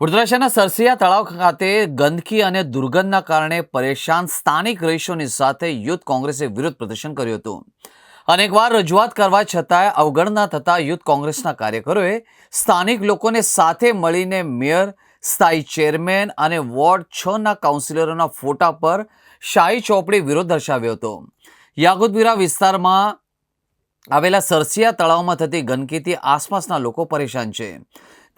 વડોદરા સરસિયા તળાવ ખાતે ગંદકી અને દુર્ગંધના કારણે પરેશાન સ્થાનિક રહીશોની સાથે યુથ કોંગ્રેસે વિરોધ પ્રદર્શન કર્યું હતું. અનેકવાર રજૂઆત કરવા છતાંય અવગણના થતા યુથ કોંગ્રેસના કાર્યકરોએ સ્થાનિક લોકોને સાથે મળીને મેયર, સ્થાયી ચેરમેન અને વોર્ડ છ ના કાઉન્સિલરોના ફોટા પર શાહી ચોપડી વિરોધ દર્શાવ્યો હતો. યાગુદબીરા વિસ્તારમાં આવેલા સરસિયા તળાવમાં થતી ગંદકીથી આસપાસના લોકો પરેશાન છે.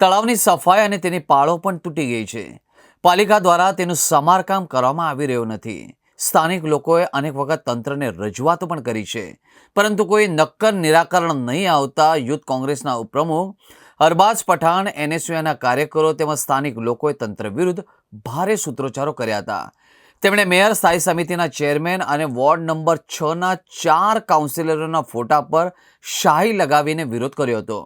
તળાવની સફાઈ અને તેની પાળો પણ તૂટી ગઈ છે. પાલિકા દ્વારા તેનું સમારકામ કરવામાં આવી રહ્યું નથી. સ્થાનિક લોકોએ અનેક વખત તંત્રને રજૂઆતો પણ કરી છે. પરંતુ કોઈ નક્કર નિરાકરણ નહીં આવતા યુથ કોંગ્રેસના ઉપપ્રમુખ અરબાઝ પઠાણ એનએસયુના કાર્યકરો તેમજ સ્થાનિક લોકોએ તંત્ર વિરુદ્ધ ભારે સૂત્રોચ્ચારો કર્યા હતા. તેમણે મેયર સ્થાયી સમિતિના ચેરમેન અને વોર્ડ નંબર છના ચાર કાઉન્સિલરોના ફોટા પર શાહી લગાવીને વિરોધ કર્યો હતો.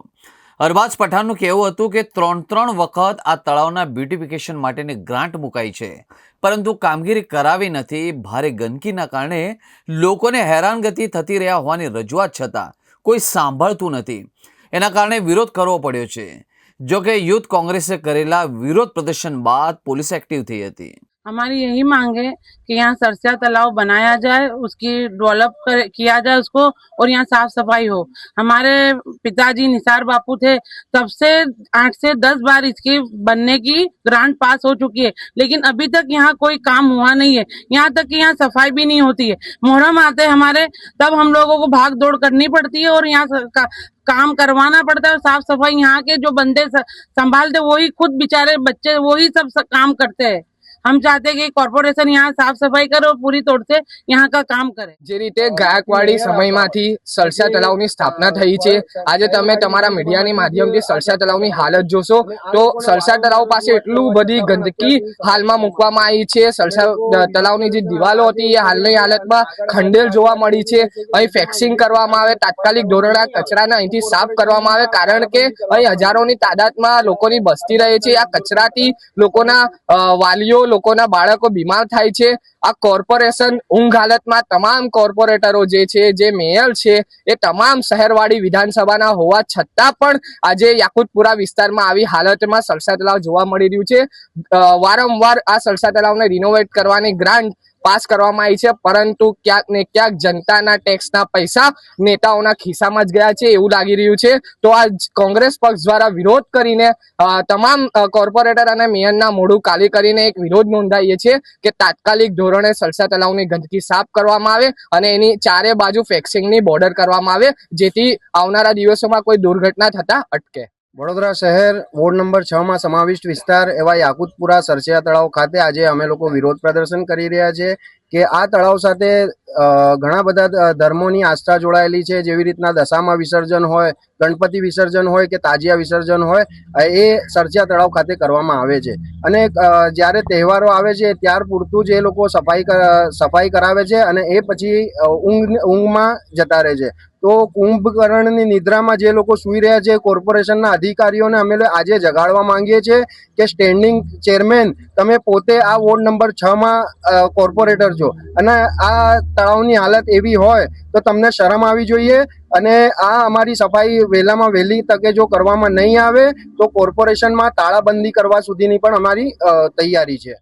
અરબાઝ પઠાણનું કહેવું હતું કે ત્રણ ત્રણ વખત આ તળાવના બ્યુટિફિકેશન માટેની ગ્રાન્ટ મુકાઈ છે. પરંતુ કામગીરી કરાવી નથી, ભારે ગંદકીના કારણે લોકોને હેરાનગતિ થતી રહ્યા હોવાની રજૂઆત છતાં કોઈ સાંભળતું નથી. એના કારણે વિરોધ કરવો પડ્યો છે. જો કે યુથ કોંગ્રેસે કરેલા વિરોધ પ્રદર્શન બાદ પોલીસ એક્ટિવ થઈ હતી. हमारी यही मांग है कि यहाँ सरसा तालाब बनाया जाए उसकी डेवलप किया जाए उसको और यहाँ साफ़ सफ़ाई हो। हमारे पिताजी निसार बापू थे तब से आठ से दस बार इसकी बनने की ग्रांट पास हो चुकी है। लेकिन अभी तक यहाँ कोई काम हुआ नहीं है। यहाँ तक कि यहाँ सफ़ाई भी नहीं होती है। मुहर्रम आते हमारे तब हम लोगों को भाग दौड़ करनी पड़ती है और यहाँ का, काम करवाना पड़ता है साफ़ सफ़ाई यहाँ के जो बंदे संभालते वही खुद बेचारे बच्चे वही सब काम करते हैं। हम चाहते हैं कि कॉरपोरेशन यहाँ साफ सफाई करे और पूरी तौर से यहाँ का काम करे જે રીતે ગાયકવાડી સમયમાંથી સરસા તળાવની સ્થાપના થઈ છે આજે તમે તમારા મીડિયાની માધ્યમથી સરસા તળાવની હાલત જોશો તો સરસા તળાવ પાસે એટલું બધી ગંદકી હાલમાં મૂકવામાં આવી છે સરસા તળાવની જે દિવાલો હતી એ હાલની હાલતમાં ખંડેલ જોવા મળી છે અહીં ફેક્સિંગ કરવામાં આવે તાત્કાલિક ધોરણે આ કચરાને અહીંથી સાફ કરવામાં આવે કારણ કે અહીં હજારોની તાદાદમાં લોકોની બસ્તી રહે છે આ કચરાથી લોકોના અ, વાલીઓ લોકોના બાળકો બીમાર થાય છે. આ કોર્પોરેશન ઊંઘ હાલતમાં તમામ કોર્પોરેટરો જે છે, જે મેયર છે, એ તમામ શહેરવાળી વિધાનસભાના હોવા છતાં પણ આજે યાકુતપુરા વિસ્તારમાં આવી હાલતમાં સરસા તળાવ જોવા મળી રહ્યું છે. વારંવાર આ સરસા તળાવને રિનોવેટ કરવાની ગ્રાન્ટ પાસ કરવામાં આવી છે. પરંતુ ક્યાંક ને ક્યાંક જનતાના ટેક્સના પૈસા નેતાઓના ખિસ્સામાં જ ગયા છે એવું લાગી રહ્યું છે. તો આ કોંગ્રેસ પક્ષ દ્વારા વિરોધ કરીને તમામ કોર્પોરેટર અને મેયરના મોઢું કાલી કરીને એક વિરોધ નોંધાવીએ છીએ કે તાત્કાલિક ધોરણે સરસા તલાવની ગંદકી સાફ કરવામાં આવે અને એની ચારે બાજુ ફેક્સિંગની બોર્ડર કરવામાં આવે, જેથી આવનારા દિવસોમાં કોઈ દુર્ઘટના થતા અટકે. વડોદરા શહેર વોર્ડ નંબર છ માં સમાવિષ્ટ વિસ્તાર એવા યાકુતપુરા સરસિયા તળાવ ખાતે આજે અમે લોકો વિરોધ પ્રદર્શન કરી રહ્યા છે કે આ તળાવ સાથે ઘણા બધા ધર્મોની આસ્થા જોડાયેલી છે. જેવી રીતના દશામાં વિસર્જન હોય, ગણપતિ વિસર્જન હોય કે તાજિયા વિસર્જન હોય એ સરચિયા તળાવ ખાતે કરવામાં આવે છે. અને જ્યારે તહેવારો આવે છે, ત્યાર પૂરતું જ એ લોકો સફાઈ સફાઈ કરાવે છે અને એ પછી ઊંઘ, ઊંઘમાં જતા રહે છે. તો કુંભકર્ણની નિદ્રામાં જે લોકો સૂઈ રહ્યા છે, કોર્પોરેશનના અધિકારીઓને અમે આજે જગાડવા માંગીએ છીએ કે સ્ટેન્ડિંગ ચેરમેન, તમે પોતે આ વોર્ડ નંબર છમાં કોર્પોરેટર છો. અને આ તળાવની હાલત એવી હોય તો તમને શરમ આવી જોઈએ અને આ અમારી સફાઈ વહેલામાં વહેલી તકે જો કરવામાં નહીં આવે તો કોર્પોરેશનમાં તાળાબંધી કરવા સુધીની પણ અમારી તૈયારી છે.